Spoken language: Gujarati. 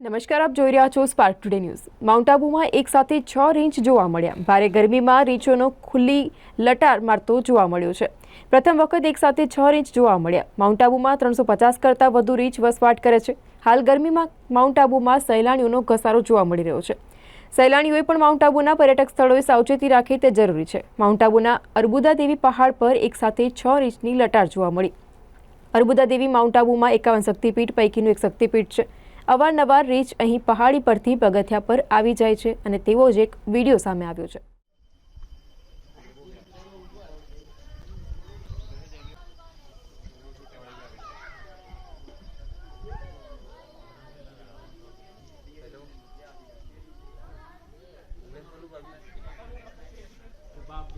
નમસ્કાર, આપ જોઈ રહ્યા છો સ્પાર્ક ટુડે ન્યૂઝ માઉન્ટ આબુમાં એક સાથે છ ઇંચ જોવા મળ્યા. ભારે ગરમીમાં રીંછોનો ખુલ્લી લટાર મારતો જોવા મળ્યો છે. પ્રથમ વખત એક સાથે છ ઇંચ જોવા મળ્યા. માઉન્ટ આબુમાં ત્રણસો પચાસ કરતાં વધુ રીંચ વસવાટ કરે છે. હાલ ગરમીમાં માઉન્ટ આબુમાં સહેલાણીઓનો ઘસારો જોવા મળી રહ્યો છે. સહેલાણીઓએ પણ માઉન્ટ આબુના પર્યટક સ્થળોએ સાવચેતી રાખે તે જરૂરી છે. માઉન્ટ આબુના અર્બુદા દેવી પહાડ પર એક સાથે છ રીંચની લટાર જોવા મળી. અર્બુદા દેવી માઉન્ટ આબુમાં એકાવન શક્તિપીઠ, પૈકીનું એક શક્તિપીઠ છે. અવારનવાર રીંછ અહીં પહાડી પરથી પગથિયા પર આવી જાય છે અને તેવો જ એક વીડિયો સામે આવ્યો છે. बाप